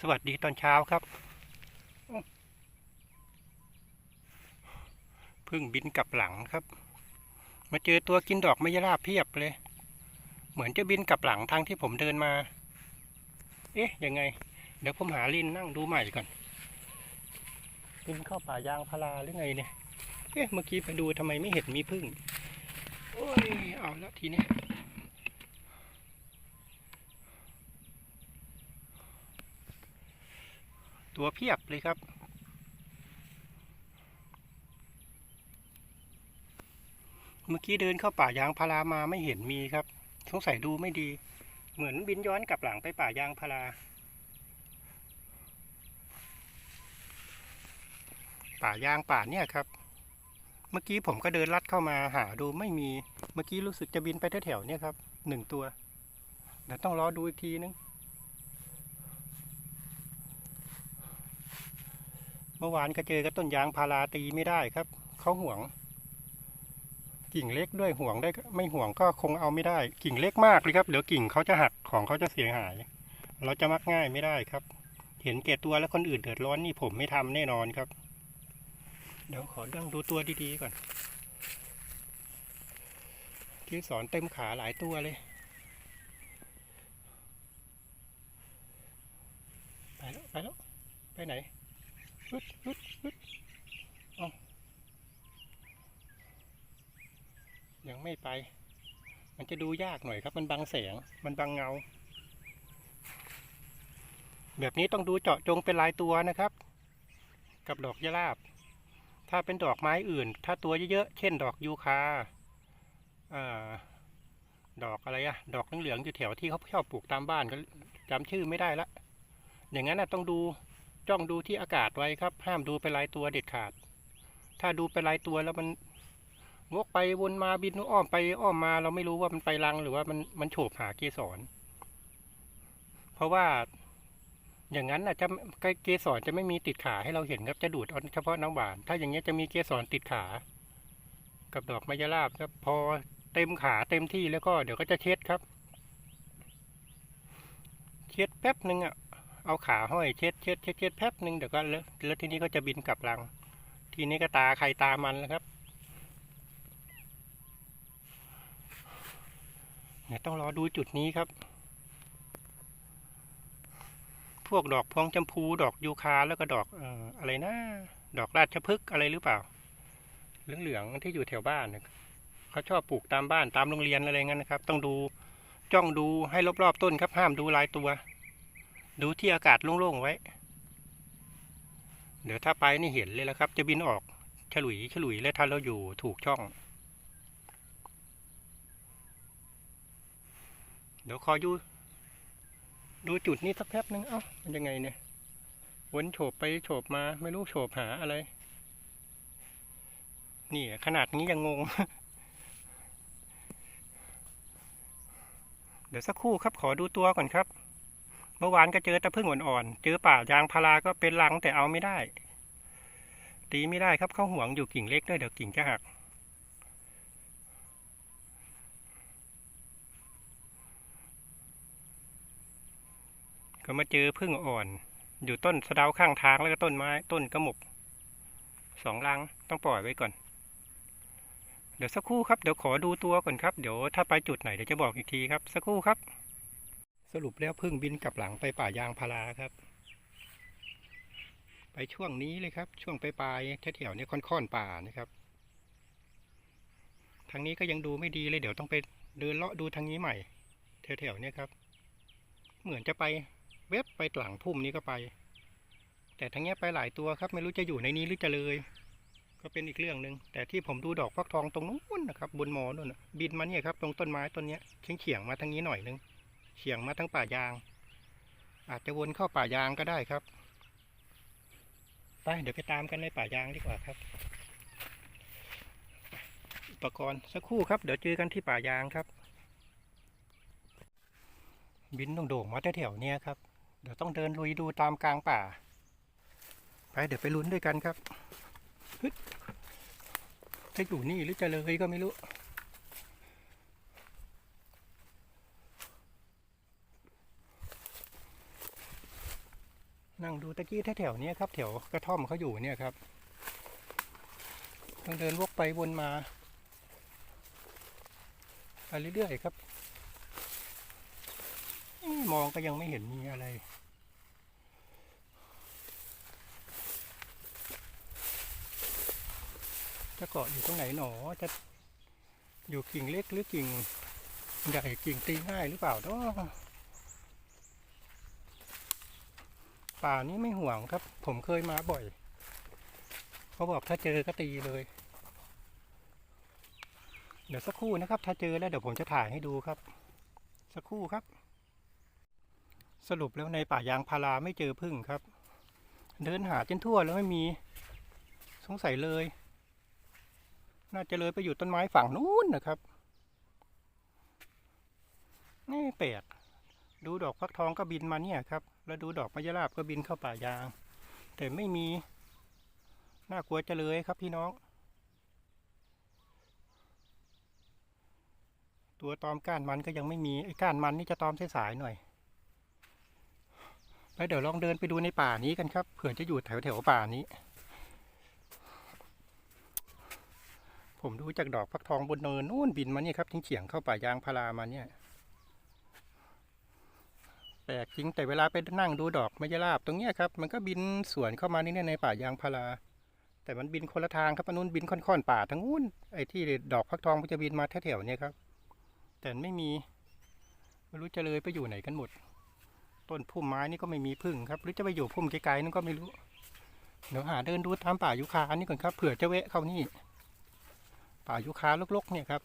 สวัสดีตอนเช้าครับเพิ่งบินกลับหลังครับ มาเจอตัวกินดอกไมยราเพียบเลย เหมือนจะบินกลับหลังทางที่ผมเดินมา เอ๊ะยังไง เดี๋ยวผมหาลินนั่งดูใหม่ก่อนบินเข้าป่ายางพาราหรือไงเนี่ยเอ๊ะเมื่อกี้ไปดูทำไมไม่เห็นมีพึ่งโอ้ยเอาล้วทีนี้ ตัวเพียบเลยครับเมื่อกี้เดินเข้าป่ายางพารามาไม่เห็นมีครับ สงสัยดูไม่ดี เหมือนบินย้อนกลับหลังไปป่ายางพารา ป่ายางป่าเนี่ยครับ เมื่อกี้ผมก็เดินลัดเข้ามาหาดูไม่มี เมื่อกี้รู้สึกจะบินไปแถวๆเนี่ยครับหนึ่งตัวเดี๋ยวต้องรอดูอีกทีนึง เมื่อวานก็เจอกับต้นยางพาราตีไม่ได้ครับเขาห่วง กิ่งเล็กด้วยห่วงได้ไม่ห่วงก็คงเอาไม่ได้ กิ่งเล็กมากเลยครับเดี๋ยวกิ่งเขาจะหักของเขาจะเสียหาย เราจะมักง่ายไม่ได้ครับ เห็นแก่ตัวแล้วคนอื่นเดือดร้อนนี่ผมไม่ทำแน่นอนครับ เดี๋ยวขอดังดูตัวดีๆก่อนที่สอนเต็มขาหลายตัวเลยไปแล้วไปแล้วไปไหน ฮึดฮึดฮึดเอายังไม่ไป มันจะดูยากหน่อยครับ มันบังแสง มันบังเงา แบบนี้ต้องดูเจาะจงเป็นลายตัวนะครับ กับดอกยะลาบ ถ้าเป็นดอกไม้อื่น ถ้าตัวเยอะๆ เช่น ดอกยูคาอ่าดอกอะไรอะดอกเหลืองๆอยู่แถวที่เขาชอบปลูกตามบ้านก็จำชื่อไม่ได้ละ อย่างนั้นนะต้องดู จ้องดูที่อากาศไว้ครับ ห้ามดูเป็นลายตัวเด็ดขาด ถ้าดูเป็นลายตัวแล้วมันวกไปวนมาบินอ้อมไปอ้อมมา เราไม่รู้ว่ามันไปรังหรือว่ามันมันโฉบหาเกสร เพราะว่าอย่างนั้นน่ะจะเกสรจะไม่มีติดขาให้เราเห็นครับจะดูดเฉพาะน้ำหวาน ถ้าอย่างเงี้ยจะมีเกสรติดขา กับดอกมะยราบครับ พอเต็มขาเต็มที่แล้วก็เดี๋ยวก็จะเช็ดครับ เช็ดแป๊บหนึ่งอะ เอาขาห้อยเช็ดเช็ดเช็ดเช็ดแป๊บหนึ่งเดี๋ยวก็เลอะแล้วทีนี้ก็จะบินกลับรัง ทีนี้ก็ตาใครตามันแล้วครับเนี่ยต้องรอดูจุดนี้ครับ พวกดอกพวงจำพูดอกยูคาแล้วก็ดอกเอ่ออะไรนะ ดอกราชพฤกษ์อะไรหรือเปล่า เหลืองๆที่อยู่แถวบ้านเนี่ยเขาชอบปลูกตามบ้านตามโรงเรียนอะไรเงี้ยนะครับ ต้องดูจ้องดูให้รอบๆต้นครับห้ามดูลายตัว ดูที่อากาศโล่งๆไว้ เดี๋ยวถ้าไปนี่เห็นเลยแล้วครับ จะบินออกฉลุยฉลุยแล้วถ้าเราอยู่ถูกช่อง เดี๋ยวคอยดูดูจุดนี้สักแป๊บนึง เอ้า มันยังไงเนี่ยวนโฉบไปโฉบมาไม่รู้โฉบหาอะไร นี่ขนาดนี้ยังงง เดี๋ยวสักครู่ครับขอดูตัวก่อนครับ เมื่อวานก็เจอตะพึ่งอ่อนๆ เจอป่ายางพาราก็เป็นรังแต่เอาไม่ได้ ตีไม่ได้ครับเขาห่วงอยู่กิ่งเล็กด้วยเดี๋ยวกิ่งจะหัก ก็มาเจอพึ่งอ่อน อยู่ต้นสะเดาข้างทางแล้วก็ต้นไม้ต้นกระหมกสองรังต้องปล่อยไว้ก่อน เดี๋ยวสักครู่ครับเดี๋ยวขอดูตัวก่อนครับ เดี๋ยวถ้าไปจุดไหนเดี๋ยวจะบอกอีกทีครับ สักครู่ครับ สรุปแล้วพึ่งบินกลับหลังไปป่ายางพาราครับ ไปช่วงนี้เลยครับ ช่วงปลายๆแถวๆนี้ค่อนๆป่านะครับ ทางนี้ก็ยังดูไม่ดีเลยเดี๋ยวต้องไปเดินเลาะดูทางนี้ใหม่แถวๆนี้ครับ เหมือนจะไปเว็บไปหลังพุ่มนี้ก็ไป แต่ทางเนี้ยไปหลายตัวครับ ไม่รู้จะอยู่ในนี้หรือจะเลย ก็เป็นอีกเรื่องหนึ่งแต่ที่ผมดูดอกฟักทองตรงนู้นนะครับ บนหมอนู่นน่ะบินมาเนี่ยครับ ตรงต้นไม้ต้นนี้เฉียงๆมาทางนี้หน่อยนึง เฉียงมาทั้งป่ายาง อาจจะวนเข้าป่ายางก็ได้ครับ ไปเดี๋ยวไปตามกันในป่ายางดีกว่าครับ อุปกรณ์สักครู่ครับ เดี๋ยวเจอกันที่ป่ายางครับ บินต้องโด่งมาแถวๆเนี้ยครับ เดี๋ยวต้องเดินลุยดูตามกลางป่า ไปเดี๋ยวไปลุ้นด้วยกันครับฮึจะอยู่นี่หรือจะเลยก็ไม่รู้ นั่งดูตะกี้แถวๆเนี้ยครับแถวกระท่อมเขาอยู่เนี่ยครับต้องเดินวกไปวนมาไปเรื่อยๆครับ มองก็ยังไม่เห็นมีอะไร จะเกาะอยู่ตรงไหนหนอจะอยู่กิ่งเล็กหรือกิ่งใหญ่กิ่งตีง่ายหรือเปล่าเนาะ ป่านี้ไม่ห่วงครับ ผมเคยมาบ่อย เขาบอกถ้าเจอก็ตีเลย เดี๋ยวสักครู่นะครับ ถ้าเจอแล้วเดี๋ยวผมจะถ่ายให้ดูครับ สักครู่ครับ สรุปแล้วในป่ายางพาราไม่เจอพึ่งครับ เดินหาจนทั่วแล้วไม่มี สงสัยเลย น่าจะเลยไปอยู่ต้นไม้ฝั่งนู้นนะครับ นี่แปลกดูดอกฟักทองก็บินมาเนี่ยครับ แล้วดูดอกมะยราบก็บินเข้าป่ายาง แต่ไม่มี น่ากลัวจะเลยครับพี่น้อง ตัวตอมก้านมันก็ยังไม่มีไอ้ก้านมันนี่จะตอมสายๆหน่อย แล้วเดี๋ยวลองเดินไปดูในป่านี้กันครับเผื่อจะอยู่แถวแถวๆป่านี้ ผมดูจากดอกฟักทองบนเนินนู่นบินมาเนี่ยครับทิ้งเฉียงเข้าป่ายางพารามาเนี่ย ปลกจริงแต่เวลาไปนั่งดูดอกมยราบตรงเนี้ยครับมันก็บินสวนเข้ามานี่ในป่ายางพารา แต่มันบินคนละทางครับอันนู้นบินค่อนๆป่าทั้งนู้นไอ้ที่ดอกฟักทองมันจะบินมาแถวๆเนี่ยครับ แต่ไม่มีไม่รู้จะเลยไปอยู่ไหนกันหมด ต้นพุ่มไม้นี่ก็ไม่มีพึ่งครับ หรือจะไปอยู่พุ่มไกลๆนั่นก็ไม่รู้เดี๋ยวหาเดินดูตามป่ายุคาอันนี้ก่อนครับเผื่อจะแวะเข้านี่ ป่ายุคาลกๆ เนี่ยครับ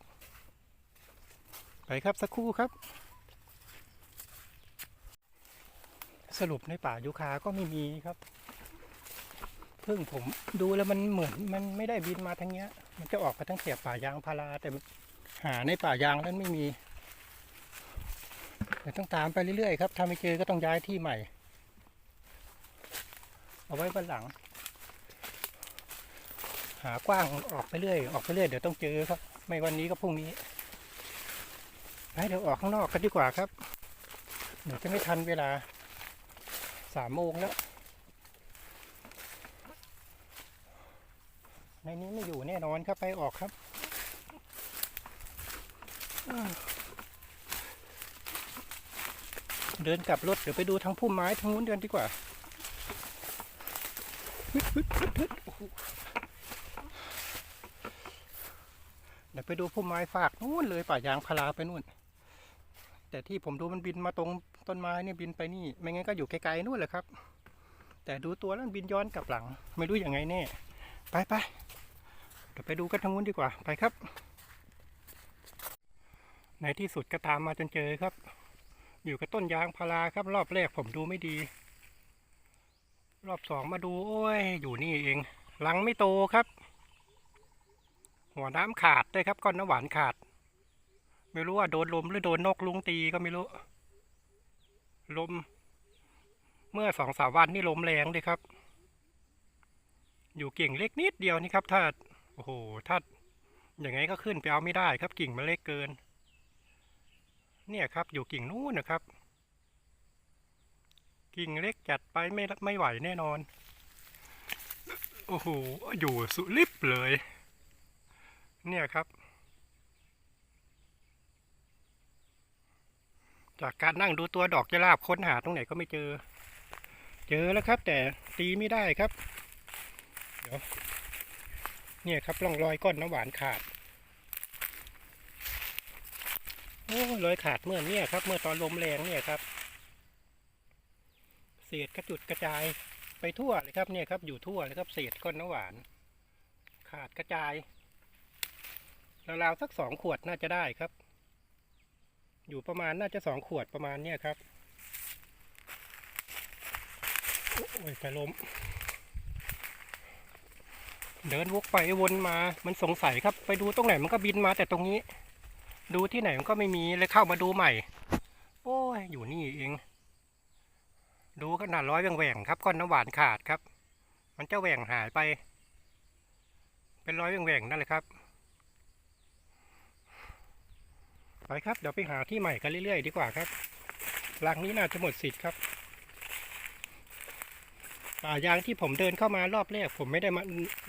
ไปครับสักครู่ครับ สรุปในป่ายุคาก็ไม่มีครับพึ่งผมดูแล้วมันเหมือนมันไม่ได้บินมาทางเนี้ย มันจะออกมาทั้งเสียบป่ายางพาราแต่หาในป่ายางนั้นไม่มีเดี๋ยวต้องตามไปเรื่อยๆครับถ้าไม่เจอก็ต้องย้ายที่ใหม่ เอาไว้วันหลัง หากว้างออกไปเรื่อยออกไปเรื่อยเดี๋ยวต้องเจอครับ ไม่วันนี้ก็พรุ่งนี้ไปเดี๋ยวออกข้างนอกกันดีกว่าครับเดี๋ยวจะไม่ทันเวลา สามโมงแล้ว ในนี้ไม่อยู่แน่นอนครับไปออกครับเดินกลับรถเดี๋ยวไปดูทางพุ่มไม้ทางนู้นเดินดีกว่าเดี๋ยวไปดูพุ่มไม้ฝากนู้นเลยป่ายางพาราไปนู่น แต่ที่ผมดูมันบินมาตรง ต้นไม้เนี่ยบินไปนี่ ไม่งั้นก็อยู่ไกลๆนู่นแหละครับ แต่ดูตัวแล้วมันบินย้อนกลับหลัง ไม่รู้ยังไงแน่ ไปไปเดี๋ยวไปดูกันทางนู้นดีกว่า ไปครับ ในที่สุดก็ตามมาจนเจอครับ อยู่กับต้นยางพาราครับ รอบแรกผมดูไม่ดี รอบสองมาดูโอ้ย อยู่นี่เอง หลังไม่โตครับ หัวน้ำขาดด้วยครับก้อนน้ำหวานขาด ไม่รู้ว่าโดนลมหรือโดนนกลุงตีก็ไม่รู้ ลม เมื่อสองสาวันนี่ลมแรงเลยครับ อยู่กิ่งเล็กนิดเดียวนี่ครับ ถ้า โอ้โห ถ้าอย่างไงก็ขึ้นไปเอาไม่ได้ครับ กิ่งมันเล็กเกิน เนี่ยครับ อยู่กิ่งนู้นนะครับ กิ่งเล็กจัดไปไม่ไม่ไหวแน่นอน โอ้โห อยู่สุดลิบเลย เนี่ยครับ จากการนั่งดูตัวดอกจะลาบค้นหาตรงไหนก็ไม่เจอ เจอแล้วครับ แต่ตีไม่ได้ครับ เดี๋ยวเนี่ยครับร่องรอยก้อนน้ำหวานขาดโอ้รอยขาดเมื่อเนี่ยครับ เมื่อตอนลมแรงเนี่ยครับ เศษกระจุดกระจายไปทั่วเลยครับเนี่ยครับ อยู่ทั่วเลยครับ เศษก้อนน้ำหวาน ขาดกระจายราวๆสักสองขวดน่าจะได้ครับ อยู่ประมาณน่าจะสองขวดประมาณเนี่ยครับ โอ้ยแต่ลมเดินวกไปวนมา มันสงสัยครับ ไปดูตรงไหนมันก็บินมาแต่ตรงนี้ ดูที่ไหนมันก็ไม่มีเลยเข้ามาดูใหม่ โอ้ย อยู่นี่เอง ดูขนาดร้อยแหว่งๆครับก้อนน้ำหวานขาดครับ มันจะแหว่งหายไป เป็นร้อยแหว่งนั่นแหละครับ ไปครับ เดี๋ยวไปหาที่ใหม่กันเรื่อยๆ ดีกว่าครับรังนี้น่าจะหมดสิทธิ์ครับ ป่ายางที่ผมเดินเข้ามารอบแรกผมไม่ได้มา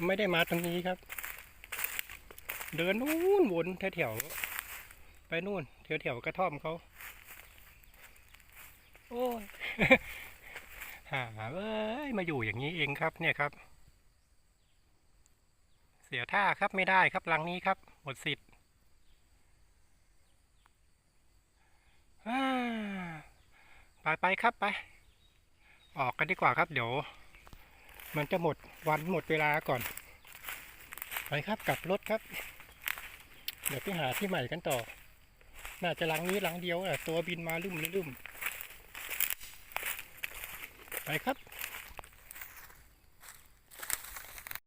ไม่ได้มาตรงนี้ครับ เดินนู่นวนแถวๆไปนู่นแถวๆกระท่อมเขาโอ้ยหาเอ้ยมาอยู่อย่างนี้เองครับเนี่ยครับ เสียท่าครับไม่ได้ครับลังนี้ครับ หมดสิทธิ์อ่า ไปไปครับไป ออกกันดีกว่าครับ เดี๋ยว มันจะหมดวันหมดเวลาก่อน ไปครับกลับรถครับ เดี๋ยวไปหาที่ใหม่กันต่อ น่าจะลังนี้ลังเดียวแหละตัวบินมาลุ่มลุ่มไปครับ